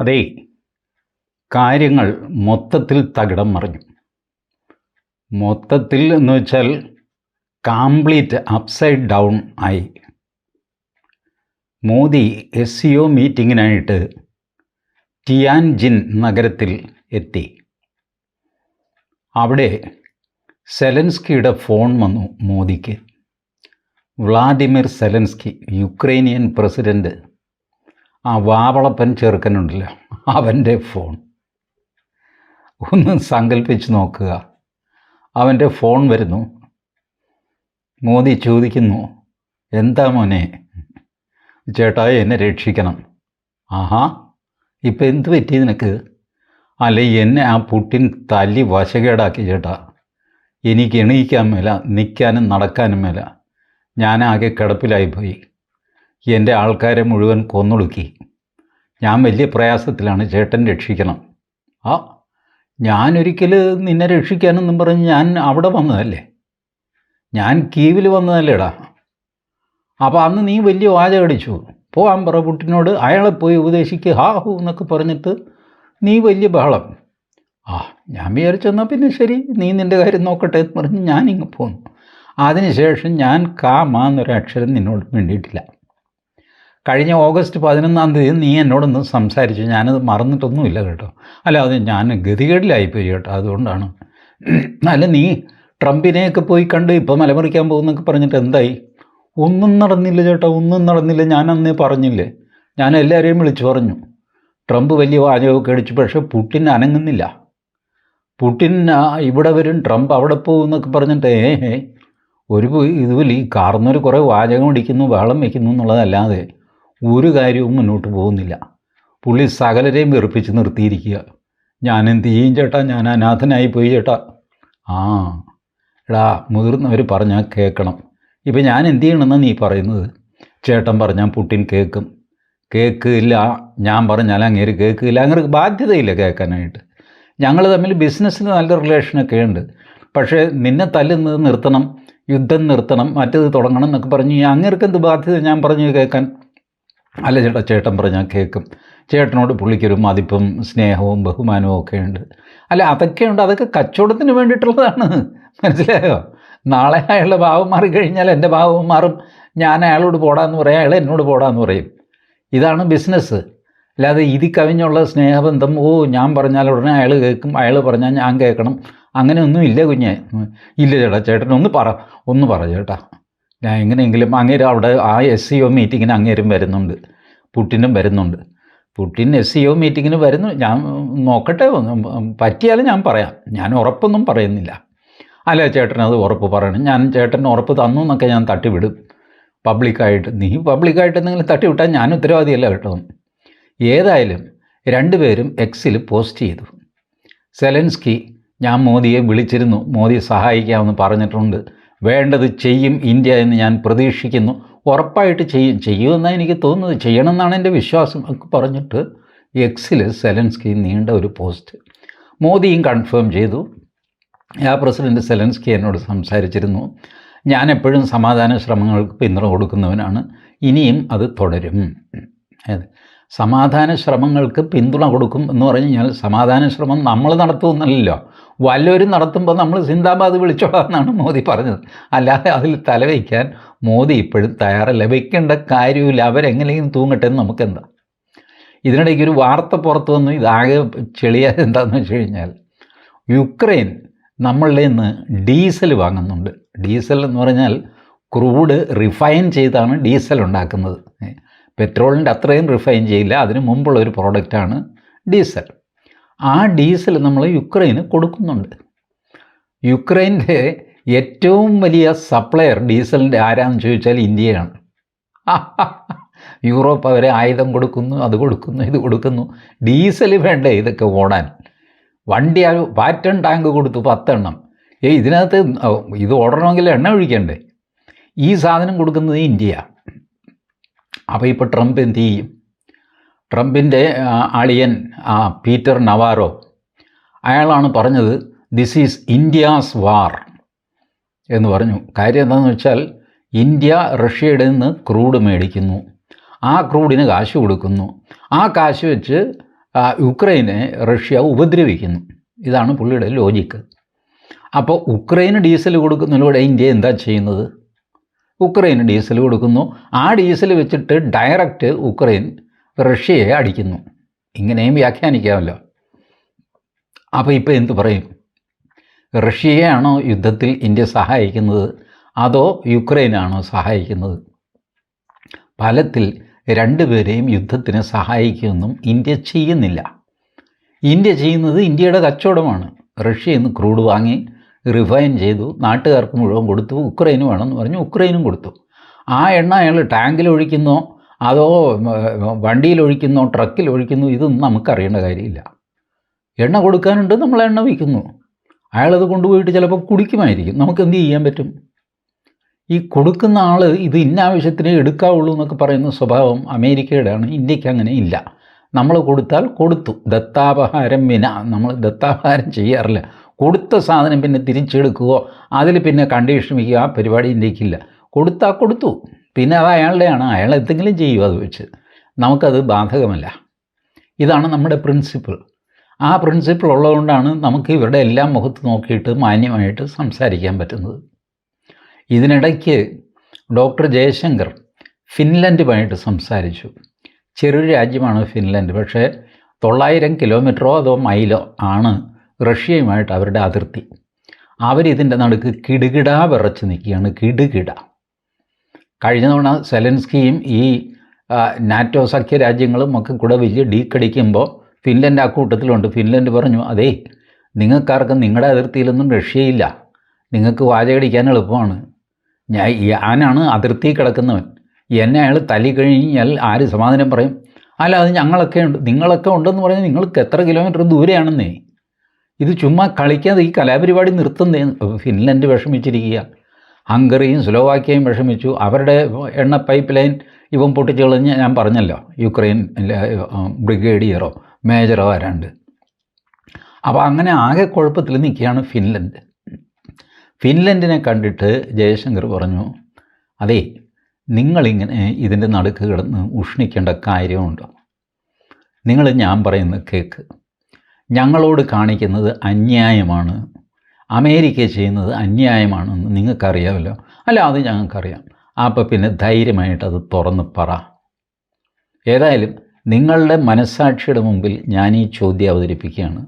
അതേ കാര്യങ്ങൾ മൊത്തത്തിൽ തകിടം മറിഞ്ഞു. മൊത്തത്തിൽ എന്ന് വെച്ചാൽ കംപ്ലീറ്റ് അപ്സൈഡ് ഡൗൺ ആയി. മോദി എസ് സി ഒ മീറ്റിങ്ങിനായിട്ട് ടിയാൻജിൻ നഗരത്തിൽ എത്തി. അവിടെ സെലൻസ്കിയുടെ ഫോൺ വന്നു മോദിക്ക്. വ്ളാഡിമിർ സെലൻസ്കി യുക്രൈനിയൻ പ്രസിഡന്റ് ആ വാവളപ്പൻ ചെറുക്കനുണ്ടല്ലോ അവന്റെ ഫോൺ. ഒന്ന് സങ്കല്പിച്ച് നോക്കുക. അവന്റെ ഫോൺ വരുന്നു. മോദി ചോദിക്കുന്നു എന്താ മോനെ? ചേട്ടാ എന്നെ രക്ഷിക്കണം. ആഹാ ഇപ്പം എന്ത് പറ്റി നിനക്ക്? അല്ല എന്നെ ആ പുട്ടിൻ തല്ലി വശകേടാക്കി ചേട്ടാ. എനിക്ക് എണീക്കാൻ മേല നിൽക്കാനും നടക്കാനും മേല. ഞാനാകെ കിടപ്പിലായിപ്പോയി. എന്റെ ആൾക്കാരെ മുഴുവൻ കൊന്നൊടുക്കി. ഞാൻ വലിയ പ്രയാസത്തിലാണ് ചേട്ടൻ രക്ഷിക്കണം. ആ ഞാനൊരിക്കൽ നിന്നെ രക്ഷിക്കാനെന്നും പറഞ്ഞ് ഞാൻ അവിടെ വന്നതല്ലേ? ഞാൻ കീവിൽ വന്നതല്ലേടാ. അപ്പോൾ അന്ന് നീ വലിയ വാചകം അടിച്ചു. പോവാൻ പറ പുട്ടിനോട് അയാളെ പോയി ഉപദേശിക്ക് ഹാ ഹൂ എന്നൊക്കെ പറഞ്ഞിട്ട് നീ വലിയ ബഹളം. ആ ഞാൻ വിചാരിച്ചെന്നാൽ പിന്നെ ശരി നീ നിന്റെ കാര്യം നോക്കട്ടെ എന്ന് പറഞ്ഞ് ഞാനിങ്ങ് പോന്നു. അതിനുശേഷം ഞാൻ എന്നൊരു അക്ഷരം നിന്നോട് വേണ്ടിയിട്ടില്ല കഴിഞ്ഞ ഓഗസ്റ്റ് പതിനൊന്നാം തീയതി നീ എന്നോടൊന്ന് സംസാരിച്ചു. ഞാനത് മറന്നിട്ടൊന്നുമില്ല കേട്ടോ. അല്ല അത് ഞാൻ ഗതികേടിലായിപ്പോയി കേട്ടോ. അതുകൊണ്ടാണ്. അല്ല നീ ട്രംപിനെയൊക്കെ പോയി കണ്ട് ഇപ്പോൾ മലമറിക്കാൻ പോകുന്നൊക്കെ പറഞ്ഞിട്ട് എന്തായി? ഒന്നും നടന്നില്ല ചേട്ടാ ഒന്നും നടന്നില്ല. ഞാൻ അന്നേ പറഞ്ഞില്ലേ? ഞാൻ എല്ലാവരെയും വിളിച്ചു പറഞ്ഞു. ട്രംപ് വലിയ വാചകമൊക്കെ അടിച്ചു പക്ഷേ പുട്ടിൻ അനങ്ങുന്നില്ല. പുട്ടിൻ ഇവിടെ വരും ട്രംപ് അവിടെ പോകും എന്നൊക്കെ പറഞ്ഞിട്ട് ഏ ഒരു ഇതുപോലെ ഈ കാർന്നൊരു കുറേ വാചകം അടിക്കുന്നു ബഹളം വയ്ക്കുന്നു എന്നുള്ളതല്ലാതെ. ഒരു കാര്യവും മുന്നോട്ട് പോകുന്നില്ല. പുള്ളി സകലരെയും വെറുപ്പിച്ച് നിർത്തിയിരിക്കുക. ഞാൻ എന്ത് ചെയ്യും ചേട്ടാ? ഞാൻ അനാഥനായി പോയി ചേട്ടാ. ആ എടാ മുതിർന്നവർ പറഞ്ഞാൽ കേൾക്കണം ഇപ്പം ഞാൻ എന്ത് ചെയ്യണമെന്നാണ് നീ പറയുന്നത്? ചേട്ടൻ പറഞ്ഞാൽ പുട്ടിൻ കേൾക്കും കേൾക്കില്ല ഞാൻ പറഞ്ഞാൽ അങ്ങേര് കേൾക്കില്ല അങ്ങനെ ബാധ്യതയില്ല കേൾക്കാനായിട്ട്. ഞങ്ങൾ തമ്മിൽ ബിസിനസ്സിന് നല്ല റിലേഷനൊക്കെ ഉണ്ട്. പക്ഷേ നിന്നെ തല്ലുന്നത് നിർത്തണം യുദ്ധം നിർത്തണം മറ്റേത് തുടങ്ങണം എന്നൊക്കെ പറഞ്ഞു അങ്ങേർക്ക് എന്ത് ബാധ്യത ഞാൻ പറഞ്ഞു കേൾക്കാൻ? അല്ല ചേട്ടാ ചേട്ടൻ പറഞ്ഞാൽ കേൾക്കും. ചേട്ടനോട് പുള്ളിക്കൊരു മതിപ്പും സ്നേഹവും ബഹുമാനവും ഒക്കെ ഉണ്ട്. അല്ല അതൊക്കെ ഉണ്ട്. അതൊക്കെ കച്ചവടത്തിന് വേണ്ടിയിട്ടുള്ളതാണ്. മനസ്സിലായോ? നാളെ അയാളുടെ ഭാവം മാറിക്കഴിഞ്ഞാൽ എന്റെ ഭാവം മാറും. ഞാൻ അയാളോട് പോടാന്ന് പറയും അയാൾ എന്നോട് പോടാന്ന് പറയും. ഇതാണ് ബിസിനസ് അല്ലാതെ ഇതി കവിഞ്ഞുള്ള സ്നേഹബന്ധം ഓ ഞാൻ പറഞ്ഞാൽ ഉടനെ അയാൾ കേൾക്കും അയാൾ പറഞ്ഞാൽ ഞാൻ കേൾക്കണം. അങ്ങനെയൊന്നും ഇല്ല കുഞ്ഞെ. ഇല്ല ചേട്ടാ ചേട്ടൻ ഒന്ന് പറ ഒന്ന് പറ ചേട്ടാ. ഞാൻ എങ്ങനെയെങ്കിലും അങ്ങേര് അവിടെ ആ എസ് സി ഒ മീറ്റിങ്ങിന് അങ്ങേരും വരുന്നുണ്ട്. പുട്ടിനും വരുന്നുണ്ട്. പുട്ടിൻ എസ് സി ഒ മീറ്റിങ്ങിന് വരുന്നു. ഞാൻ നോക്കട്ടെ. പറ്റിയാലും ഞാൻ പറയാം. ഞാൻ ഉറപ്പൊന്നും പറയുന്നില്ല. അല്ല ചേട്ടൻ? അത് ഉറപ്പ് പറയണം. ഞാൻ ചേട്ടൻ ഉറപ്പ് തന്നു എന്നൊക്കെ ഞാൻ തട്ടിവിടും. പബ്ലിക്കായിട്ട്. നീ പബ്ലിക്കായിട്ട് എന്തെങ്കിലും തട്ടിവിട്ടാൽ ഞാൻ ഉത്തരവാദിയല്ല കേട്ടോ. ഏതായാലും രണ്ടുപേരും എക്സിൽ പോസ്റ്റ് ചെയ്തു. സെലൻസ്കി ഞാൻ മോദിയെ വിളിച്ചിരുന്നു. മോദി സഹായിക്കാമെന്ന് പറഞ്ഞിട്ടുണ്ട്. വേണ്ടത് ചെയ്യും ഇന്ത്യ എന്ന് ഞാൻ പ്രതീക്ഷിക്കുന്നു. ഉറപ്പായിട്ട് ചെയ്യും. ചെയ്യുമെന്നാണ് എനിക്ക് തോന്നുന്നത്. ചെയ്യണമെന്നാണ് എന്റെ വിശ്വാസം. ഒക്കെ പറഞ്ഞിട്ട് എക്സിൽ സെലൻസ്കി നീണ്ട ഒരു പോസ്റ്റ്. മോദിയും കൺഫേം ചെയ്തു. ആ പ്രസിഡന്റ് സെലൻസ്കി എന്നോട് സംസാരിച്ചിരുന്നു. ഞാൻ എപ്പോഴും സമാധാന ശ്രമങ്ങൾക്ക് പിന്തുണ കൊടുക്കുന്നവനാണ്. ഇനിയും അത് തുടരും? സമാധാന ശ്രമങ്ങൾക്ക് പിന്തുണ കൊടുക്കും എന്ന് പറഞ്ഞു കഴിഞ്ഞാൽ സമാധാന ശ്രമം നമ്മൾ നടത്തുമെന്നല്ലോ വല്ലവരും നടത്തുമ്പോൾ നമ്മൾ സിന്ദാബാദ് വിളിച്ചോളാം എന്നാണ് മോദി പറഞ്ഞത്. അല്ലാതെ അതിൽ തലവയ്ക്കാൻ മോദി ഇപ്പോഴും തയ്യാറല്ല. വയ്ക്കേണ്ട കാര്യമില്ല അവരെങ്ങനെയും തൂങ്ങട്ടെ എന്ന് നമുക്കെന്താ? ഇതിനിടയ്ക്ക് ഒരു വാർത്ത പുറത്തു വന്നു. ഇതാകെ ചെളിയാതെ എന്താണെന്ന് വെച്ച് കഴിഞ്ഞാൽ യുക്രൈൻ നമ്മളുടെ നിന്ന് ഡീസൽ വാങ്ങുന്നുണ്ട്. ഡീസൽ എന്ന് പറഞ്ഞാൽ ക്രൂഡ് റിഫൈൻ ചെയ്താണ് ഡീസൽ ഉണ്ടാക്കുന്നത്. പെട്രോളിന്റെ അത്രയും റിഫൈൻ ചെയ്യില്ല. അതിന് മുമ്പുള്ള ഒരു പ്രോഡക്റ്റാണ് ഡീസൽ. ആ ഡീസൽ നമ്മൾ യുക്രൈന് കൊടുക്കുന്നുണ്ട്. യുക്രൈന്റെ ഏറ്റവും വലിയ സപ്ലയർ ഡീസലിന്റെ ആരാന്ന് ചോദിച്ചാൽ ഇന്ത്യയാണ്. യൂറോപ്പ് അവരെ ആയുധം കൊടുക്കുന്നു അത് കൊടുക്കുന്നു ഇത് കൊടുക്കുന്നു. ഡീസൽ വേണ്ടേ ഇതൊക്കെ ഓടാൻ. വണ്ടി പാറ്റൺ ടാങ്ക് കൊടുത്തു പത്തെണ്ണം. ഏ ഇതിനകത്ത് ഇത് ഓടണമെങ്കിൽ എണ്ണ ഒഴിക്കണ്ടേ? ഈ സാധനം കൊടുക്കുന്നത് ഇന്ത്യ. അപ്പോൾ ഇപ്പോൾ ട്രംപ് എന്ത് ചെയ്യും? ട്രംപിന്റെ ആളിയൻ പീറ്റർ നവാരോ. അയാളാണ് പറഞ്ഞത് ദിസ് ഈസ് ഇന്ത്യാസ് വാർ എന്ന് പറഞ്ഞു. കാര്യം എന്താണെന്ന് വെച്ചാൽ ഇന്ത്യ റഷ്യയുടെ നിന്ന് ക്രൂഡ് മേടിക്കുന്നു. ആ ക്രൂഡിന് കാശ് കൊടുക്കുന്നു. ആ കാശ് വെച്ച് യുക്രൈനെ റഷ്യ ഉപദ്രവിക്കുന്നു. ഇതാണ് പുള്ളിയുടെ ലോജിക്ക് അപ്പോൾ ഉക്രൈന് ഡീസൽ കൊടുക്കുന്നതിലൂടെ ഇന്ത്യ എന്താ ചെയ്യുന്നത്? ഉക്രൈന് ഡീസൽ കൊടുക്കുന്നു. ആ ഡീസൽ വെച്ചിട്ട് ഡയറക്റ്റ് ഉക്രൈൻ റഷ്യയെ അടിക്കുന്നു. ഇങ്ങനെയും വ്യാഖ്യാനിക്കാമല്ലോ. അപ്പോൾ ഇപ്പോൾ എന്തു പറയും? റഷ്യയാണോ യുദ്ധത്തിൽ ഇന്ത്യ സഹായിക്കുന്നത്? അതോ യുക്രൈനാണോ സഹായിക്കുന്നത്? ഫലത്തിൽ രണ്ടുപേരെയും യുദ്ധത്തിന് സഹായിക്കുമെന്നും ഇന്ത്യ ചെയ്യുന്നില്ല. ഇന്ത്യ ചെയ്യുന്നത് ഇന്ത്യയുടെ കച്ചവടമാണ്. റഷ്യയിൽ നിന്ന് ക്രൂഡ് വാങ്ങി റിഫൈൻ ചെയ്തു. നാട്ടുകാർക്ക് മുഴുവൻ കൊടുത്തു. ഉക്രൈന് വേണമെന്ന് പറഞ്ഞു. ഉക്രൈനും കൊടുത്തു. ആ എണ്ണ അയാൾ ടാങ്കിൽ ഒഴിക്കുന്നോ? അതോ വണ്ടിയിൽ ഒഴിക്കുന്നോ ട്രക്കിൽ ഒഴിക്കുന്നു ഇതൊന്നും നമുക്കറിയേണ്ട കാര്യമില്ല. എണ്ണ കൊടുക്കാനുണ്ട് നമ്മൾ എണ്ണ വയ്ക്കുന്നു. അയാളത് കൊണ്ടുപോയിട്ട് ചിലപ്പോൾ കുടിക്കുമായിരിക്കും. നമുക്ക് എന്ത് ചെയ്യാൻ പറ്റും? ഈ കൊടുക്കുന്ന ആൾ ഇത് ഇന്ന ആവശ്യത്തിനേ എടുക്കാവുള്ളൂ എന്നൊക്കെ പറയുന്ന സ്വഭാവം അമേരിക്കയുടെയാണ്. ഇന്ത്യയ്ക്ക് അങ്ങനെ ഇല്ല. നമ്മൾ കൊടുത്താൽ കൊടുത്തു. ദത്താപഹാരം വിന. നമ്മൾ ദത്താപഹാരം ചെയ്യാറില്ല. കൊടുത്ത സാധനം പിന്നെ തിരിച്ചെടുക്കുകയോ അതിൽ പിന്നെ കണ്ടീഷൻ വയ്ക്കുക ആ പരിപാടി ഇന്ത്യക്കില്ല കൊടുത്താൽ കൊടുത്തു. പിന്നെ അത് അയാളുടെയാണ്. അയാൾ എന്തെങ്കിലും ചെയ്യും അത് വെച്ച്. നമുക്കത് ബാധകമല്ല. ഇതാണ് നമ്മുടെ പ്രിൻസിപ്പിൾ ആ പ്രിൻസിപ്പിൾ ഉള്ളതുകൊണ്ടാണ് നമുക്ക് ഇവരുടെ എല്ലാം മുഖത്ത് നോക്കിയിട്ട് മാന്യമായിട്ട് സംസാരിക്കാൻ പറ്റുന്നത്. ഇതിനിടയ്ക്ക് ഡോക്ടർ ജയശങ്കർ ഫിൻലൻഡുമായിട്ട് സംസാരിച്ചു. ചെറിയൊരു രാജ്യമാണ് ഫിൻലൻഡ്. പക്ഷേ തൊള്ളായിരം കിലോമീറ്ററോ അതോ മൈലോ ആണ് റഷ്യയുമായിട്ട് അവരുടെ അതിർത്തി. അവരിതിന്റെ നടുക്ക് കിടുകിടാ വിറച്ച് നിൽക്കുകയാണ്. കിടുകിട. കഴിഞ്ഞ തവണ സെലൻസ്കിയും ഈ നാറ്റോ സഖ്യ രാജ്യങ്ങളും ഒക്കെ കൂടെ വലിയ ഡീക്കടിക്കുമ്പോൾ ഫിൻലൻഡ് ആ കൂട്ടത്തിലുണ്ട്. ഫിൻലൻഡ് പറഞ്ഞു അതേ നിങ്ങൾക്കാർക്കും നിങ്ങളുടെ അതിർത്തിയിലൊന്നും റഷ്യയില്ല നിങ്ങൾക്ക് വാചകടിക്കാൻ എളുപ്പമാണ്. ഞാൻ ഞാനാണ് അതിർത്തി കിടക്കുന്നവൻ. എന്നെ അയാൾ തല്ലി കഴിഞ്ഞാൽ ആര് സമാധാനം പറയും? അല്ല അത് ഞങ്ങളൊക്കെ ഉണ്ട്. നിങ്ങളൊക്കെ ഉണ്ടെന്ന് പറഞ്ഞാൽ നിങ്ങൾക്ക് എത്ര കിലോമീറ്റർ ദൂരെയാണെന്നേ. ഇത് ചുമ്മാ കളിക്കാതെ ഈ കലാപരിപാടി നിർത്തുന്നേ. ഫിൻലൻഡ് വിഷമിച്ചിരിക്കുക. ഹംഗറിയും സ്ലോവാക്യയും വിഷമിച്ചു. അവരുടെ എണ്ണ പൈപ്പ് ലൈൻ ഇവൻ പൊട്ടിച്ചു കളഞ്ഞ് ഞാൻ പറഞ്ഞല്ലോ യുക്രൈൻ ബ്രിഗേഡിയറോ മേജറോ ആരാണ്ട്. അപ്പോൾ അങ്ങനെ ആകെ കുഴപ്പത്തിൽ നിൽക്കുകയാണ് ഫിൻലൻഡ്. ഫിൻലൻഡിനെ കണ്ടിട്ട് ജയശങ്കർ പറഞ്ഞു അതേ നിങ്ങളിങ്ങനെ ഇതിന്റെ നടുക്ക് കിടന്ന് ഉഷ്ണിക്കേണ്ട കാര്യമുണ്ടോ? നിങ്ങൾ ഞാൻ പറയുന്നത് കേക്ക്. ഞങ്ങളോട് കാണിക്കുന്നത് അന്യായമാണ്. അമേരിക്ക ചെയ്യുന്നത് അന്യായമാണെന്ന് നിങ്ങൾക്കറിയാമല്ലോ. അല്ല അത് ഞങ്ങൾക്കറിയാം. അപ്പോൾ പിന്നെ ധൈര്യമായിട്ട് അത് തുറന്ന് പറ. ഏതായാലും നിങ്ങളുടെ മനസ്സാക്ഷിയുടെ മുമ്പിൽ ഞാൻ ഈ ചോദ്യം അവതരിപ്പിക്കുകയാണ്.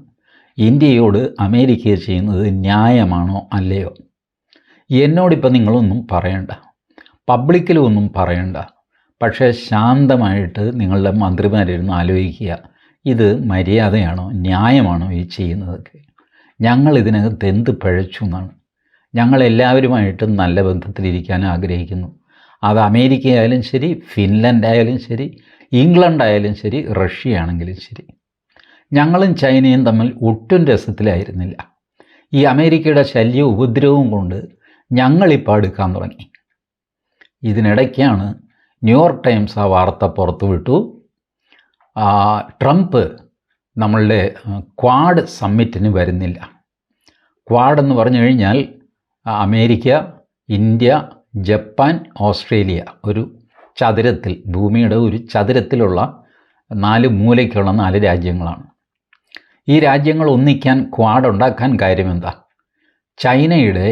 ഇന്ത്യയോട് അമേരിക്ക ചെയ്യുന്നത് ന്യായമാണോ അല്ലയോ? എന്നോടിപ്പോൾ നിങ്ങളൊന്നും പറയണ്ട. പബ്ലിക്കിലും ഒന്നും പറയണ്ട. പക്ഷേ ശാന്തമായിട്ട് നിങ്ങളുടെ മന്ത്രിമാരിരുന്ന് ആലോചിക്കുക. ഇത് മര്യാദയാണോ? ന്യായമാണോ ഈ ചെയ്യുന്നതൊക്കെ? ഞങ്ങൾ ഇതിനകത്ത് എന്ത് പഴച്ചു എന്നാണ്. ഞങ്ങളെല്ലാവരുമായിട്ട് നല്ല ബന്ധത്തിലിരിക്കാൻ ആഗ്രഹിക്കുന്നു. അത് അമേരിക്ക ആയാലും ശരി ഫിൻലൻഡ് ആയാലും ശരി ഇംഗ്ലണ്ട് ആയാലും ശരി റഷ്യ ആണെങ്കിലും ശരി. ഞങ്ങളും ചൈനയും തമ്മിൽ ഒട്ടും രസത്തിലായിരുന്നില്ല. ഈ അമേരിക്കയുടെ ശല്യവും ഉപദ്രവവും കൊണ്ട് ഞങ്ങളിപ്പോൾ അടുക്കാൻ തുടങ്ങി. ഇതിനിടയ്ക്കാണ് ന്യൂയോർക്ക് ടൈംസ് ആ വാർത്ത പുറത്തുവിട്ടു. ട്രംപ് നമ്മളുടെ ക്വാഡ് സമ്മിറ്റിന് വരുന്നില്ല. ക്വാഡ് എന്ന് പറഞ്ഞു കഴിഞ്ഞാൽ അമേരിക്ക ഇന്ത്യ ജപ്പാൻ ഓസ്ട്രേലിയ ഒരു ചതുരത്തിൽ ഭൂമിയുടെ ഒരു ചതുരത്തിലുള്ള നാല് മൂലയ്ക്കുള്ള നാല് രാജ്യങ്ങളാണ്. ഈ രാജ്യങ്ങൾ ഒന്നിക്കാൻ ക്വാഡ് ഉണ്ടാക്കാൻ കാര്യമെന്താ? ചൈനയുടെ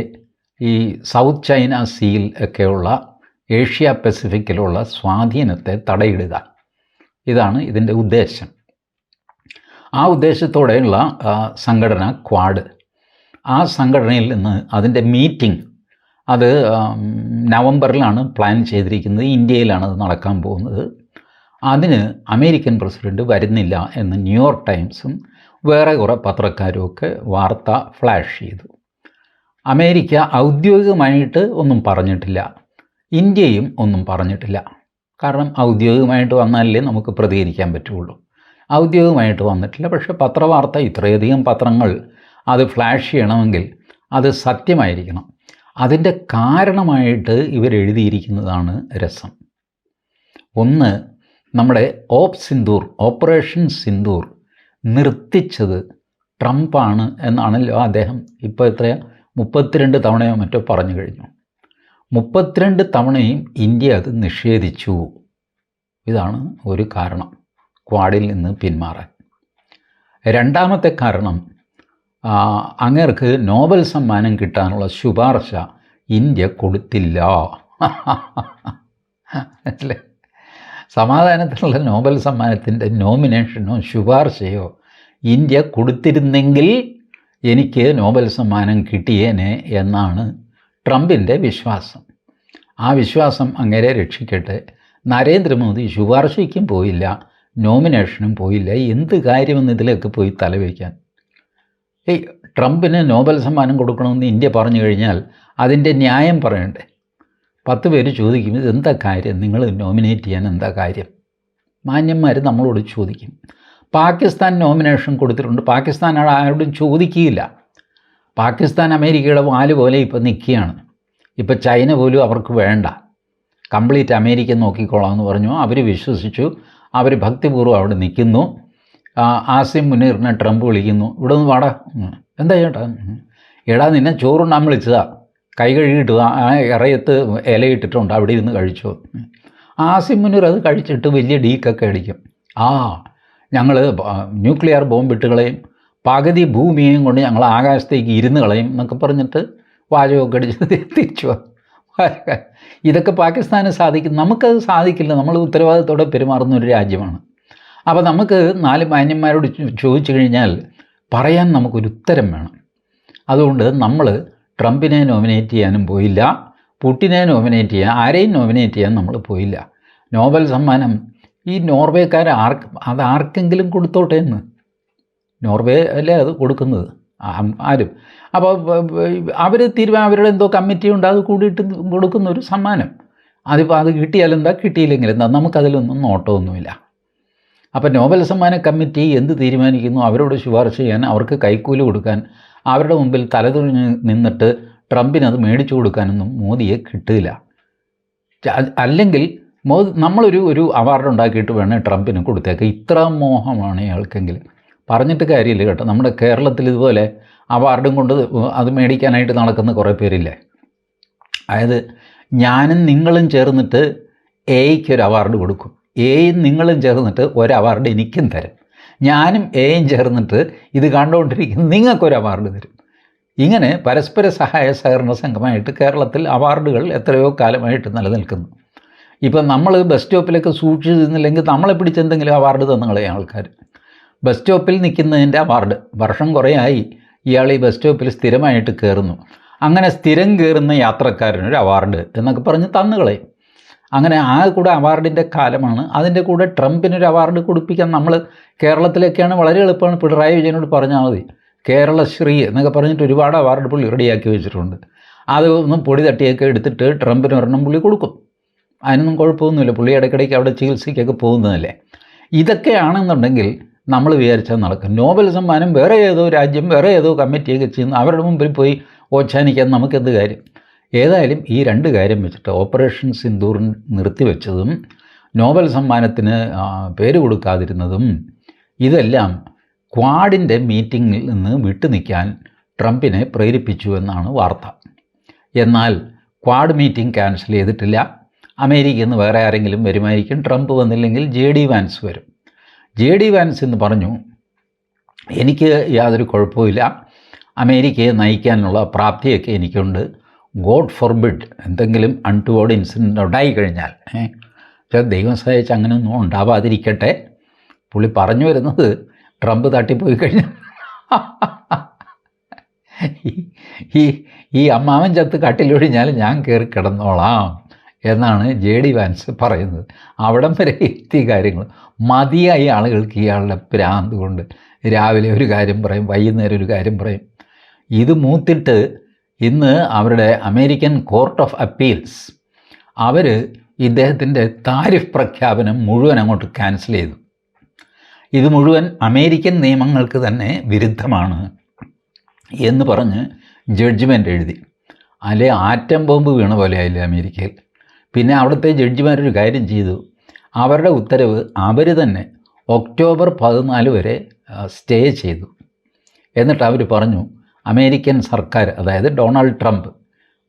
ഈ സൗത്ത് ചൈന സീൽ ഒക്കെയുള്ള ഏഷ്യ പസഫിക്കിലുള്ള സ്വാധീനത്തെ തടയിടുക. ഇതാണ് ഇതിന്റെ ഉദ്ദേശം. ആ ഉദ്ദേശത്തോടെയുള്ള സംഘടന ക്വാഡ്. ആ സംഘടനയിൽ നിന്ന് അതിന്റെ മീറ്റിംഗ് അത് നവംബറിലാണ് പ്ലാൻ ചെയ്തിരിക്കുന്നത്. ഇന്ത്യയിലാണ് അത് നടക്കാൻ പോകുന്നത്. അതിന് അമേരിക്കൻ പ്രസിഡന്റ് വരുന്നില്ല എന്ന് ന്യൂയോർക്ക് ടൈംസും വേറെ കുറേ പത്രക്കാരും ഒക്കെ വാർത്ത ഫ്ലാഷ് ചെയ്തു. അമേരിക്ക ഔദ്യോഗികമായിട്ട് ഒന്നും പറഞ്ഞിട്ടില്ല. ഇന്ത്യയും ഒന്നും പറഞ്ഞിട്ടില്ല. കാരണം ഔദ്യോഗികമായിട്ട് വന്നാലേ നമുക്ക് പ്രതികരിക്കാൻ പറ്റുള്ളൂ. ഔദ്യോഗികമായിട്ട് വന്നിട്ടില്ല. പക്ഷേ പത്രവാർത്ത ഇത്രയധികം പത്രങ്ങൾ അത് ഫ്ലാഷ് ചെയ്യണമെങ്കിൽ അത് സത്യമായിരിക്കണം. അതിന്റെ കാരണമായിട്ട് ഇവരെഴുതിയിരിക്കുന്നതാണ് രസം. ഒന്ന് നമ്മുടെ ഓപ് സിന്ദൂർ ഓപ്പറേഷൻ സിന്ദൂർ നിർത്തിച്ചത് ട്രംപാണ് എന്നാണല്ലോ അദ്ദേഹം ഇപ്പോൾ എത്രയാ? മുപ്പത്തിരണ്ട് തവണയോ മറ്റോ പറഞ്ഞു കഴിഞ്ഞു. മുപ്പത്തിരണ്ട് തവണയും ഇന്ത്യ അത് നിഷേധിച്ചു. ഇതാണ് ഒരു കാരണം. ക്വാഡിൽ നിന്ന് പിന്മാറാൻ. രണ്ടാമത്തെ കാരണം അങ്ങേർക്ക് നോബൽ സമ്മാനം കിട്ടാനുള്ള ശുപാർശ ഇന്ത്യ കൊടുത്തില്ല. അല്ലേ? സമാധാനത്തിനുള്ള നോബൽ സമ്മാനത്തിന്റെ നോമിനേഷനോ ശുപാർശയോ ഇന്ത്യ കൊടുത്തിരുന്നെങ്കിൽ എനിക്ക് നോബൽ സമ്മാനം കിട്ടിയേനെ എന്നാണ് ട്രംപിന്റെ വിശ്വാസം. ആ വിശ്വാസം അങ്ങേരെ രക്ഷിക്കട്ടെ. നരേന്ദ്രമോദി ശുപാർശയ്ക്കും പോയില്ല. നോമിനേഷനും പോയില്ല. എന്ത് കാര്യമെന്ന് ഇതിലേക്ക് പോയി തലവയ്ക്കാൻ ഏയ് ട്രംപിന് നോബൽ സമ്മാനം കൊടുക്കണമെന്ന് ഇന്ത്യ പറഞ്ഞു കഴിഞ്ഞാൽ അതിന്റെ ന്യായം പറയണ്ടേ? പത്ത് പേര് ചോദിക്കും ഇതെന്താ കാര്യം? നിങ്ങൾ നോമിനേറ്റ് ചെയ്യാൻ എന്താ കാര്യം? മാന്യന്മാർ നമ്മളോട് ചോദിക്കും. പാകിസ്ഥാൻ നോമിനേഷൻ കൊടുത്തിട്ടുണ്ട്. പാകിസ്ഥാൻ ആരോടും ചോദിക്കുകയില്ല. പാകിസ്ഥാൻ അമേരിക്കയുടെ വാൽ പോലെ ഇപ്പോൾ നിൽക്കുകയാണ്. ഇപ്പോൾ ചൈന പോലും അവർക്ക് വേണ്ട. കംപ്ലീറ്റ് അമേരിക്ക നോക്കിക്കോളാം എന്ന് പറഞ്ഞു. അവർ വിശ്വസിച്ചു. അവർ ഭക്തിപൂർവം അവിടെ നിൽക്കുന്നു. ആസിം മുനീറിനെ ട്രംപ് വിളിക്കുന്നു. ഇവിടെ നിന്ന് വാടാ. എന്താ ചേട്ടാ? എടാ നിന്നെ ചോറുണ്ണാൻ വിളിച്ചതാ. കൈ കഴുകിയിട്ട് ആ ഇറയത്ത് ഇലയിട്ടിട്ടുണ്ട് അവിടെ ഇരുന്ന് കഴിച്ചു. ആസിം മുനീർ അത് കഴിച്ചിട്ട് വലിയ ഡീക്കൊക്കെ അടിക്കും. ആ ഞങ്ങൾ ന്യൂക്ലിയർ ബോംബിട്ട് കളയും. പകുതി ഭൂമിയെയും കൊണ്ട് ഞങ്ങൾ ആകാശത്തേക്ക് ഇരുന്ന് കളയും എന്നൊക്കെ പറഞ്ഞിട്ട് വാചകമൊക്കെ അടിച്ച് തിരിച്ചു. ഇതൊക്കെ പാകിസ്ഥാന് സാധിക്കും. നമുക്കത് സാധിക്കില്ല. നമ്മൾ ഉത്തരവാദിത്തോടെ പെരുമാറുന്ന ഒരു രാജ്യമാണ്. അപ്പോൾ നമുക്ക് നാല് മാന്യന്മാരോട് ചോദിച്ചു കഴിഞ്ഞാൽ പറയാൻ നമുക്കൊരു ഉത്തരം വേണം. അതുകൊണ്ട് നമ്മൾ ട്രംപിനെ നോമിനേറ്റ് ചെയ്യാനും പോയില്ല. പുട്ടിനെ നോമിനേറ്റ് ചെയ്യാൻ ആരെയും നോമിനേറ്റ് ചെയ്യാൻ നമ്മൾ പോയില്ല. നോബൽ സമ്മാനം ഈ നോർവേക്കാർ ആർക്ക് അത് ആർക്കെങ്കിലും കൊടുത്തോട്ടെ എന്ന്. നോർവേ അല്ലേ അത് കൊടുക്കുന്നത്? ആ- ആരും. അപ്പോൾ അവർ തീരുമാനം അവരുടെ എന്തോ കമ്മിറ്റി ഉണ്ട് അത് കൂടിയിട്ട് കൊടുക്കുന്ന ഒരു സമ്മാനം. അതിപ്പോൾ അത് കിട്ടിയില്ലെങ്കിൽ എന്താ നമുക്കതിലൊന്നും നോട്ടമൊന്നുമില്ല. അപ്പോൾ നോബൽ സമ്മാന കമ്മിറ്റി എന്ത് തീരുമാനിക്കുന്നു അവരോട് ശുപാർശ ചെയ്യാൻ അവർക്ക് കൈക്കൂലി കൊടുക്കാൻ അവരുടെ മുമ്പിൽ തലതുഴിഞ്ഞ് നിന്നിട്ട് ട്രംപിന് അത് മേടിച്ചു കൊടുക്കാനൊന്നും മോദിയെ കിട്ടില്ല അല്ലെങ്കിൽ മോദി നമ്മളൊരു ഒരു അവാർഡ് ഉണ്ടാക്കിയിട്ട് വേണേൽ ട്രംപിന് കൊടുത്തേക്ക്. ഇത്ര മോഹമാണ് ഇയാൾക്കെങ്കിൽ. പറഞ്ഞിട്ട് കാര്യമില്ല കേട്ടോ. നമ്മുടെ കേരളത്തിൽ ഇതുപോലെ അവാർഡും കൊണ്ട് അത് മേടിക്കാനായിട്ട് നടക്കുന്ന കുറേ പേരില്ലേ? അതായത് ഞാനും നിങ്ങളും ചേർന്നിട്ട് എയ്ക്ക് ഒരു അവാർഡ് കൊടുക്കും. എയും നിങ്ങളും ചേർന്നിട്ട് ഒരു അവാർഡ് എനിക്കും തരും. ഞാനും എയും ചേർന്നിട്ട് ഇത് കണ്ടുകൊണ്ടിരിക്കുന്ന നിങ്ങൾക്കൊരു അവാർഡ് തരും. ഇങ്ങനെ പരസ്പര സഹായ സഹകരണ സംഘമായിട്ട് കേരളത്തിൽ അവാർഡുകൾ എത്രയോ കാലമായിട്ട് നിലനിൽക്കുന്നു. ഇപ്പം നമ്മൾ ബസ് സ്റ്റോപ്പിലൊക്കെ സൂക്ഷിച്ചിരുന്നില്ലെങ്കിൽ നമ്മളെ പിടിച്ച് എന്തെങ്കിലും അവാർഡ് തന്നു ആൾക്കാർ ബസ് സ്റ്റോപ്പിൽ നിൽക്കുന്നതിന്റെ അവാർഡ് വർഷം കുറേ ആയി. ഇയാൾ ഈ ബസ് സ്റ്റോപ്പിൽ സ്ഥിരമായിട്ട് കയറുന്നു. അങ്ങനെ സ്ഥിരം കയറുന്ന യാത്രക്കാരനൊരു അവാർഡ് എന്നൊക്കെ പറഞ്ഞ് തന്നുകളെ അങ്ങനെ ആ കൂടെ അവാർഡിന്റെ കാലമാണ്. അതിന്റെ കൂടെ ട്രംപിനൊരു അവാർഡ് കൊടുപ്പിക്കാൻ നമ്മൾ കേരളത്തിലൊക്കെയാണ് വളരെ എളുപ്പമാണ്. പിണറായി വിജയനോട് പറഞ്ഞാൽ മതി. കേരളശ്രീ എന്നൊക്കെ പറഞ്ഞിട്ട് ഒരുപാട് അവാർഡ് പുള്ളി റെഡിയാക്കി വെച്ചിട്ടുണ്ട്. അത് ഒന്ന് പൊടി തട്ടിയൊക്കെ എടുത്തിട്ട് ട്രംപിന് ഒരെണ്ണം പുള്ളി കൊടുക്കും. അതിനൊന്നും കുഴപ്പമൊന്നുമില്ല. പുള്ളി ഇടയ്ക്കിടയ്ക്ക് അവിടെ ചികിത്സയ്ക്കൊക്കെ പോകുന്നതല്ലേ. ഇതൊക്കെയാണെന്നുണ്ടെങ്കിൽ നമ്മൾ വിചാരിച്ചാൽ നടക്കും. നോബൽ സമ്മാനം വേറെ ഏതോ രാജ്യം വേറെ ഏതോ കമ്മിറ്റിയൊക്കെ ചെയ്യുന്നു അവരുടെ മുമ്പിൽ പോയി ഓച്ചാനിക്കാൻ നമുക്കെന്ത് കാര്യം? ഏതായാലും ഈ രണ്ട് കാര്യം വെച്ചിട്ട് ഓപ്പറേഷൻ സിന്ദൂർ നിർത്തിവെച്ചതും നോബൽ സമ്മാനത്തിന് പേര് കൊടുക്കാതിരുന്നതും ഇതെല്ലാം ക്വാഡിന്റെ മീറ്റിങ്ങിൽ നിന്ന് വിട്ടുനിൽക്കാൻ ട്രംപിനെ പ്രേരിപ്പിച്ചു എന്നാണ് വാർത്ത. എന്നാൽ ക്വാഡ് മീറ്റിംഗ് ക്യാൻസൽ ചെയ്തിട്ടില്ല. അമേരിക്കയിൽ നിന്ന് വേറെ ആരെങ്കിലും വരുമായിരിക്കും. ട്രംപ് വന്നില്ലെങ്കിൽ ജെ ഡി വാൻസ് വരും. ജെ ഡി വാൻസ് എന്ന് പറഞ്ഞു എനിക്ക് യാതൊരു കുഴപ്പമില്ല അമേരിക്കയെ നയിക്കാനുള്ള പ്രാപ്തിയൊക്കെ എനിക്കുണ്ട്. ഗോഡ് ഫോർബിഡ് എന്തെങ്കിലും അൺടുവേർഡ് ഇൻസിഡന്റ് ഉണ്ടായി കഴിഞ്ഞാൽ ദൈവം സഹായിച്ച് അങ്ങനെയൊന്നും ഉണ്ടാവാതിരിക്കട്ടെ. പുള്ളി പറഞ്ഞു വരുന്നത് ട്രംപ് തട്ടിപ്പോയി കഴിഞ്ഞാൽ. ഈ- ഈ അമ്മാവൻ ചത്ത് കട്ടിലൊഴിഞ്ഞാൽ ഞാൻ കയറി കിടന്നോളാം എന്നാണ് ജെ ഡി വാൻസ് പറയുന്നത്. അവിടം വരെ എത്തിയ കാര്യങ്ങൾ. മതിയായി ആളുകൾക്ക് ഇയാളുടെ ഭ്രാന്ത് കൊണ്ട് രാവിലെ ഒരു കാര്യം പറയും വൈകുന്നേരം ഒരു കാര്യം പറയും. ഇത് മൂത്തിട്ട് ഇന്ന് അവരുടെ അമേരിക്കൻ കോർട്ട് ഓഫ് അപ്പീൽസ് അവർ ഇദ്ദേഹത്തിന്റെ താരിഫ് പ്രഖ്യാപനം മുഴുവൻ അങ്ങോട്ട് ക്യാൻസൽ ചെയ്തു. ഇത് മുഴുവൻ അമേരിക്കൻ നിയമങ്ങൾക്ക് തന്നെ വിരുദ്ധമാണ് എന്ന് പറഞ്ഞ് ജഡ്ജ്മെന്റ് എഴുതി. അല്ലെ ആറ്റം ബോംബ് വീണ പോലെ ആയില്ലേ അമേരിക്കയിൽ. പിന്നെ അവിടുത്തെ ജഡ്ജിമാരൊരു കാര്യം ചെയ്തു. അവരുടെ ഉത്തരവ് അവർ തന്നെ ഒക്ടോബർ പതിനാല് വരെ സ്റ്റേ ചെയ്തു. എന്നിട്ട് അവർ പറഞ്ഞു അമേരിക്കൻ സർക്കാർ അതായത് ഡൊണാൾഡ് ട്രംപ്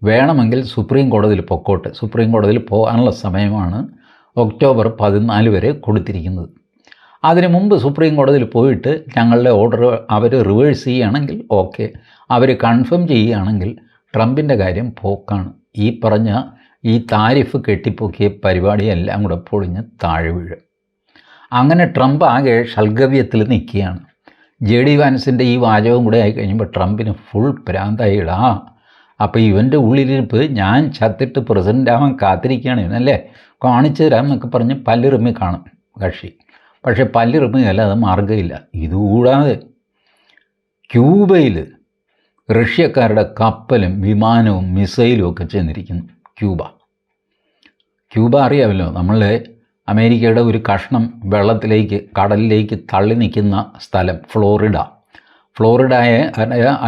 വേണമെങ്കിൽ സുപ്രീം കോടതിയിൽ പൊക്കോട്ട്. സുപ്രീം കോടതിയിൽ പോകാനുള്ള സമയമാണ് ഒക്ടോബർ പതിനാല് വരെ കൊടുത്തിരിക്കുന്നത്. അതിനു മുമ്പ് സുപ്രീം കോടതിയിൽ പോയിട്ട് ഞങ്ങളുടെ ഓർഡർ അവർ റിവേഴ്സ് ചെയ്യുകയാണെങ്കിൽ ഓക്കെ. അവർ കൺഫേം ചെയ്യുകയാണെങ്കിൽ ട്രംപിന്റെ കാര്യം പോക്കാണ്. ഈ പറഞ്ഞ ഈ താരിഫ് കെട്ടിപ്പൊക്കിയ പരിപാടിയെല്ലാം കൂടെ പൊളിഞ്ഞ് താഴെ വീഴും. അങ്ങനെ ട്രംപ് ആകെ ഷൽഗവ്യത്തിൽ നിൽക്കുകയാണ്. ജെ ഡി വാൻസിന്റെ ഈ വാചകം കൂടെ ആയി കഴിയുമ്പോൾ ട്രംപിന് ഫുൾ ഭ്രാന്തായിടാ അപ്പോൾ ഇവന്റെ ഉള്ളിലിരിപ്പ് ഞാൻ ചത്തിട്ട് പ്രസിഡന്റ് ആവാൻ കാത്തിരിക്കുകയാണ് ഇവനല്ലേ? കാണിച്ചു തരാം എന്നൊക്കെ പറഞ്ഞ് പല്ലിറുമി കാണും കക്ഷി. പക്ഷേ പല്ലിറുമി അത് മാർഗമില്ല. ഇതുകൂടാതെ ക്യൂബയിൽ റഷ്യക്കാരുടെ കപ്പലും വിമാനവും മിസൈലും ഒക്കെ ചെന്നിരിക്കുന്നു. ക്യൂബ. ക്യൂബ അറിയാമല്ലോ നമ്മൾ അമേരിക്കയുടെ ഒരു കഷ്ണം വെള്ളത്തിലേക്ക് കടലിലേക്ക് തള്ളി നിൽക്കുന്ന സ്ഥലം ഫ്ലോറിഡ. ഫ്ലോറിഡയെ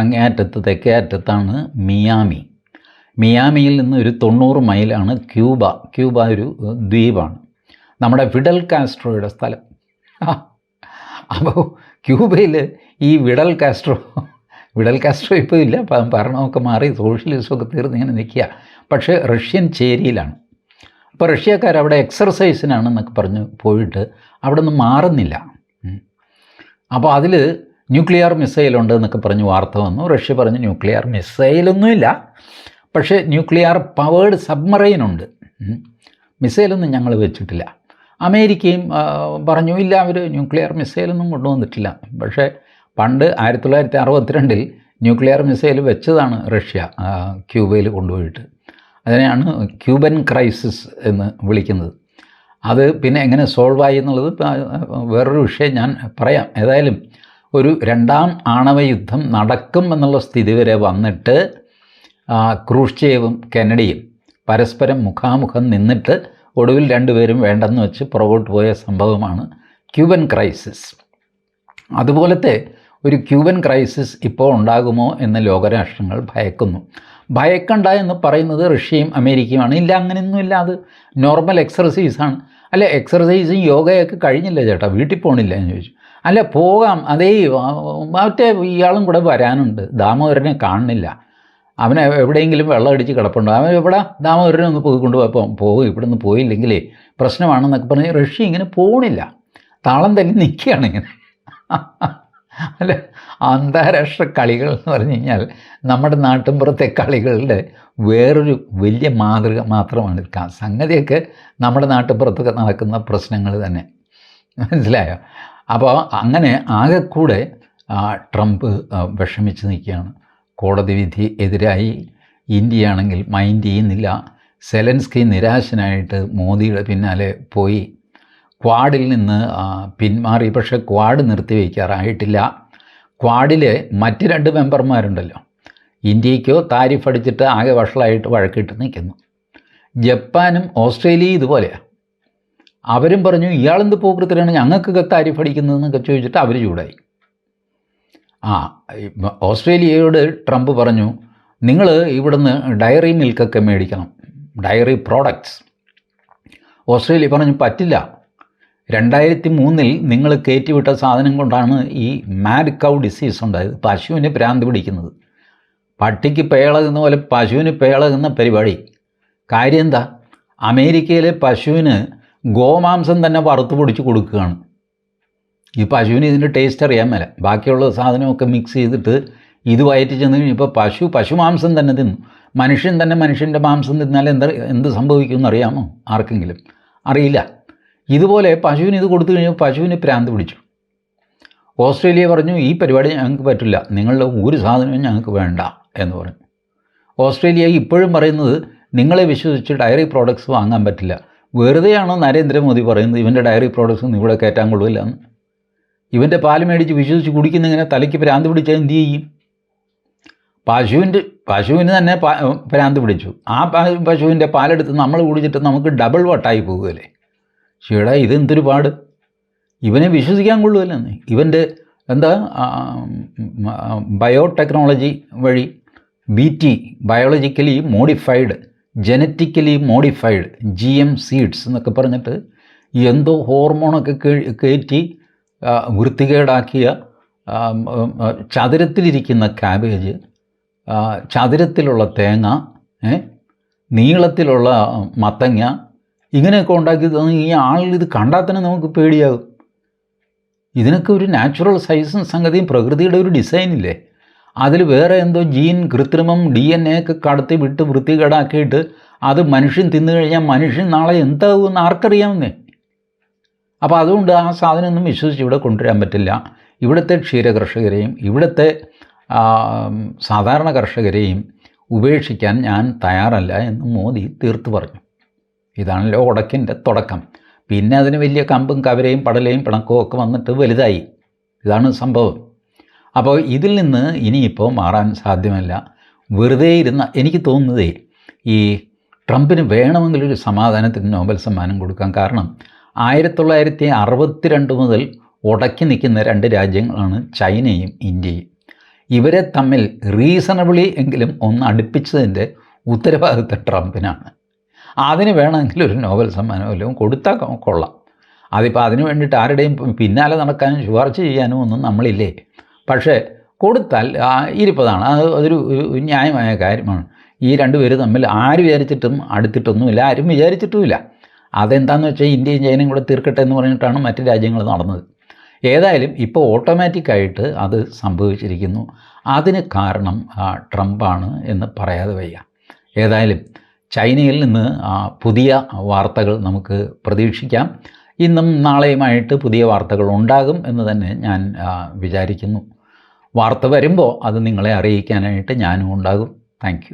അങ്ങേയറ്റത്ത് തെക്കേ അറ്റത്താണ് മിയാമി. മിയാമിയിൽ നിന്ന് ഒരു തൊണ്ണൂറ് മൈലാണ് ക്യൂബ. ക്യൂബ ഒരു ദ്വീപാണ്. നമ്മുടെ വിഡൽ കാസ്ട്രോയുടെ സ്ഥലം. അപ്പോൾ ക്യൂബയിൽ ഈ വിഡൽ കാസ്ട്രോ വിഡൽ കാസ്ട്രോ ഇപ്പോൾ ഇല്ല ഭരണമൊക്കെ മാറി സോഷ്യലിസമൊക്കെ തീർന്ന് ഇങ്ങനെ നിൽക്കുക. പക്ഷേ റഷ്യൻ ചേരിയിലാണ്. അപ്പോൾ റഷ്യക്കാർ അവിടെ എക്സർസൈസിനാണെന്നൊക്കെ പറഞ്ഞ് പോയിട്ട് അവിടെ നിന്ന് മാറുന്നില്ല അപ്പോൾ അതിൽ ന്യൂക്ലിയർ മിസൈലുണ്ട് എന്നൊക്കെ പറഞ്ഞ് വാർത്ത വന്നു. റഷ്യ പറഞ്ഞു ന്യൂക്ലിയർ മിസൈലൊന്നുമില്ല. പക്ഷേ ന്യൂക്ലിയർ പവേഡ് സബ്മറൈൻ ഉണ്ട് മിസൈലൊന്നും ഞങ്ങൾ വെച്ചിട്ടില്ല. അമേരിക്കയും പറഞ്ഞു ഇല്ല അവർ ന്യൂക്ലിയർ മിസൈലൊന്നും കൊണ്ടുവന്നിട്ടില്ല. പക്ഷേ പണ്ട് ആയിരത്തി തൊള്ളായിരത്തി അറുപത്തിരണ്ടിൽ ന്യൂക്ലിയർ മിസൈൽ വെച്ചതാണ് റഷ്യ ക്യൂബയിൽ കൊണ്ടുപോയിട്ട്. അതിനെയാണ് ക്യൂബൻ ക്രൈസിസ് എന്ന് വിളിക്കുന്നത്. അത് പിന്നെ എങ്ങനെ സോൾവ് ആയി എന്നുള്ളത് വേറൊരു വിഷയം ഞാൻ പറയാം. ഏതായാലും ഒരു രണ്ടാം ആണവ യുദ്ധം നടക്കും എന്നുള്ള സ്ഥിതി വരെ വന്നിട്ട് ക്രൂഷ്ചേവും കെനഡിയും പരസ്പരം മുഖാമുഖം നിന്നിട്ട് ഒടുവിൽ രണ്ടുപേരും വേണ്ടെന്ന് വെച്ച് പുറകോട്ട് പോയ സംഭവമാണ് ക്യൂബൻ ക്രൈസിസ്. അതുപോലത്തെ ഒരു ക്യൂബൻ ക്രൈസിസ് ഇപ്പോൾ ഉണ്ടാകുമോ എന്ന് ലോകരാഷ്ട്രങ്ങൾ ഭയക്കുന്നു. ഭയക്കണ്ട എന്ന് പറയുന്നത് റഷ്യയും അമേരിക്കയുമാണ്. ഇല്ല അങ്ങനെയൊന്നുമില്ല അത് നോർമൽ എക്സർസൈസാണ് അല്ല എക്സർസൈസും യോഗയൊക്കെ കഴിഞ്ഞില്ല ചേട്ടാ? വീട്ടിൽ പോകണില്ല എന്ന് ചോദിച്ചു. അല്ല പോകാം. അതേ മറ്റേ ഇയാളും കൂടെ വരാനുണ്ട്. ദാമോദരനെ കാണുന്നില്ല. അവനെ എവിടെയെങ്കിലും വെള്ളം അടിച്ച് കിടപ്പുണ്ടോ? അവൻ എവിടെ? ദാമോദരനെ ഒന്ന് പോയി കൊണ്ടുപോയപ്പോൾ പോകും. ഇവിടെ നിന്ന് പോയില്ലെങ്കിലേ പ്രശ്നമാണെന്നൊക്കെ പറഞ്ഞ് റഷ്യ ഇങ്ങനെ പോകണില്ല താളം തന്നെ നിൽക്കുകയാണ് ഇങ്ങനെ. അല്ല അന്താരാഷ്ട്ര കളികൾ എന്ന് പറഞ്ഞു കഴിഞ്ഞാൽ നമ്മുടെ നാട്ടിൻപുറത്തെ കളികളുടെ വേറൊരു വലിയ മാതൃക മാത്രമാണ്. സംഗതിയൊക്കെ നമ്മുടെ നാട്ടിൻപുറത്തൊക്കെ നടക്കുന്ന പ്രശ്നങ്ങൾ തന്നെ. മനസ്സിലായോ? അപ്പോൾ അങ്ങനെ ആകെക്കൂടെ ട്രംപ് വിഷമിച്ച് നിൽക്കുകയാണ്. കോടതി വിധി എതിരായി. ഇന്ത്യയാണെങ്കിൽ മൈൻഡ് ചെയ്യുന്നില്ല. സെലൻസ്കി നിരാശനായിട്ട് മോദിയുടെ പിന്നാലെ പോയി. ക്വാഡിൽ നിന്ന് പിന്മാറി. പക്ഷേ ക്വാഡ് നിർത്തിവെക്കാറായിട്ടില്ല ക്വാഡിലെ മറ്റ് രണ്ട് മെമ്പർമാരുണ്ടല്ലോ. ഇന്ത്യക്കോ താരിഫ് അടിച്ചിട്ട് ആകെ വഷളായിട്ട് വഴക്കിട്ട് നിൽക്കുന്നു. ജപ്പാനും ഓസ്ട്രേലിയയും ഇതുപോലെയാണ് അവരും പറഞ്ഞു ഇയാളെന്ത് പോകൃത്തിലാണ് ഞങ്ങൾക്കൊക്കെ താരിഫ് അടിക്കുന്നതെന്നൊക്കെ ചോദിച്ചിട്ട് അവർ ചൂടായി. ആ ഓസ്ട്രേലിയയോട് ട്രംപ് പറഞ്ഞു നിങ്ങൾ ഇവിടുന്ന് ഡയറി മിൽക്കൊക്കെ മേടിക്കണം. Diary products. ഓസ്ട്രേലിയ പറഞ്ഞു പറ്റില്ല. രണ്ടായിരത്തി മൂന്നിൽ നിങ്ങൾ കയറ്റിവിട്ട സാധനം കൊണ്ടാണ് ഈ മാഡ് കൗ ഡിസീസ് ഉണ്ടായത്. പശുവിന് ഭ്രാന്ത് പിടിക്കുന്നത്. പട്ടിക്ക് പേളകുന്ന പോലെ പശുവിന് പേളകുന്ന പരിപാടി. കാര്യം എന്താ? അമേരിക്കയിലെ പശുവിന് ഗോമാംസം തന്നെ വറുത്ത് പൊടിച്ച് കൊടുക്കുകയാണ്. ഈ പശുവിന് ഇതിന്റെ ടേസ്റ്റ് അറിയാൻ മേല. ബാക്കിയുള്ള സാധനമൊക്കെ മിക്സ് ചെയ്തിട്ട് ഇത് വയറ്റി ചെന്ന് കഴിഞ്ഞപ്പോൾ പശു പശുമാംസം തന്നെ തിന്നു. മനുഷ്യൻ തന്നെ മനുഷ്യന്റെ മാംസം തിന്നാൽ എന്താ എന്ത് സംഭവിക്കുമെന്ന് അറിയാമോ? ആർക്കെങ്കിലും. അറിയില്ല. ഇതുപോലെ പശുവിന് ഇത് കൊടുത്തു കഴിഞ്ഞു പശുവിന് പ്രാന്ത് പിടിച്ചു. ഓസ്ട്രേലിയ പറഞ്ഞു ഈ പരിപാടി ഞങ്ങൾക്ക് പറ്റില്ല. നിങ്ങളുടെ ഒരു സാധനവും ഞങ്ങൾക്ക് വേണ്ട എന്ന് പറഞ്ഞു. ഓസ്ട്രേലിയ ഇപ്പോഴും പറയുന്നത് നിങ്ങളെ വിശ്വസിച്ച് ഡയറി പ്രോഡക്ട്സ് വാങ്ങാൻ പറ്റില്ല. വെറുതെയാണോ നരേന്ദ്രമോദി പറയുന്നത് ഇവന്റെ ഡയറി പ്രോഡക്ട്സ് ഒന്നും ഇവിടെ കയറ്റാൻ കൊള്ളില്ല എന്ന്. ഇവന്റെ പാൽ മേടിച്ച് വിശ്വസിച്ച് കുടിക്കുന്ന ഇങ്ങനെ തലയ്ക്ക് പ്രാന്ത് പിടിച്ചാൽ എന്ത് ചെയ്യും? പശുവിന്റെ പശുവിന് തന്നെ പ്രാന്ത് പിടിച്ചു. ആ പശുവിന്റെ പാലെടുത്ത് നമ്മൾ കുടിച്ചിട്ട് നമുക്ക് ഡബിൾ വട്ടായി പോകുകയല്ലേ? ചേടാ ഇതെന്തൊരു പാട്. ഇവനെ വിശ്വസിക്കാൻ കൊള്ളുമല്ലെന്ന് ഇവന്റെ എന്താ ബയോടെക്നോളജി വഴി B T biologically modified genetically modified G M seeds എന്നൊക്കെ പറഞ്ഞിട്ട് എന്തോ ഹോർമോണൊക്കെ കയറ്റി വൃത്തികേടാക്കിയ ചതുരത്തിലിരിക്കുന്ന ക്യാബേജ് ചതുരത്തിലുള്ള തേങ്ങ നീളത്തിലുള്ള മത്തങ്ങ ഇങ്ങനെയൊക്കെ ഉണ്ടാക്കി തന്നു ഈ ആളിൽ ഇത് കണ്ടാൽ തന്നെ നമുക്ക് പേടിയാകും. ഇതിനൊക്കെ ഒരു നാച്ചുറൽ സൈസും സംഗതിയും പ്രകൃതിയുടെ ഒരു ഡിസൈനില്ലേ അതിൽ വേറെ എന്തോ ജീൻ കൃത്രിമം ഡി എൻ എ ഒക്കെ കടത്തി വിട്ട് വൃത്തികേടാക്കിയിട്ട് അത് മനുഷ്യൻ തിന്നു കഴിഞ്ഞാൽ മനുഷ്യൻ നാളെ എന്താകുമെന്ന് ആർക്കറിയാമെന്നേ? അപ്പോൾ അതുകൊണ്ട് ആ സാധനമൊന്നും വിശ്വസിച്ച് ഇവിടെ കൊണ്ടുവരാൻ പറ്റില്ല. ഇവിടുത്തെ ക്ഷീര കർഷകരെയും ഇവിടുത്തെ സാധാരണ കർഷകരെയും ഉപേക്ഷിക്കാൻ ഞാൻ തയ്യാറല്ല എന്ന് മോദി തീർത്തു പറഞ്ഞു. ഇതാണല്ലോ ഉടക്കിന്റെ തുടക്കം. പിന്നെ അതിന് വലിയ കമ്പും കവരയും പടലയും പിണക്കവും ഒക്കെ വന്നിട്ട് വലുതായി. ഇതാണ് സംഭവം. അപ്പോൾ ഇതിൽ നിന്ന് ഇനിയിപ്പോൾ മാറാൻ സാധ്യമല്ല. വെറുതെ ഇരുന്ന എനിക്ക് തോന്നുന്നതേ ഈ ട്രംപിന് വേണമെങ്കിൽ ഒരു സമാധാനത്തിന് നോബൽ സമ്മാനം കൊടുക്കാം കാരണം ആയിരത്തി തൊള്ളായിരത്തി അറുപത്തിരണ്ട് മുതൽ ഉടക്കി നിൽക്കുന്ന രണ്ട് രാജ്യങ്ങളാണ് ചൈനയും ഇന്ത്യയും. ഇവരെ തമ്മിൽ റീസണബിളി എങ്കിലും ഒന്ന് അടുപ്പിച്ചതിന്റെ ഉത്തരവാദിത്തം ട്രംപിനാണ്. അതിന് വേണമെങ്കിൽ ഒരു നോബൽ സമ്മാനം വല്ലതും കൊടുത്താൽ കൊള്ളാം. അതിപ്പോൾ അതിന് വേണ്ടിയിട്ട് ആരുടെയും പിന്നാലെ നടക്കാനും ശുപാർശ ചെയ്യാനും ഒന്നും നമ്മളില്ലേ? പക്ഷേ കൊടുത്താൽ ഇരിപ്പതാണ്. അത് അതൊരു ന്യായമായ കാര്യമാണ്. ഈ രണ്ട് പേര് തമ്മിൽ ആര് വിചാരിച്ചിട്ടും അടുത്തിട്ടൊന്നുമില്ല ആരും വിചാരിച്ചിട്ടുമില്ല. അതെന്താണെന്ന് വെച്ചാൽ ഇന്ത്യയും ചൈനയും കൂടെ തീർക്കട്ടെ എന്ന് പറഞ്ഞിട്ടാണ് മറ്റ് രാജ്യങ്ങൾ നടന്നത്. ഏതായാലും ഇപ്പോൾ ഓട്ടോമാറ്റിക്കായിട്ട് അത് സംഭവിച്ചിരിക്കുന്നു. അതിന് കാരണം ട്രംപാണ് എന്ന് പറയാതെ വയ്യ. ഏതായാലും ചൈനയിൽ നിന്ന് പുതിയ വാർത്തകൾ നമുക്ക് പ്രതീക്ഷിക്കാം. ഇന്നും നാളെയുമായിട്ട് പുതിയ വാർത്തകൾ ഉണ്ടാകും എന്ന് തന്നെ ഞാൻ വിചാരിക്കുന്നു. വാർത്ത വരുമ്പോൾ അത് നിങ്ങളെ അറിയിക്കാനായിട്ട് ഞാനും ഉണ്ടാകും. താങ്ക്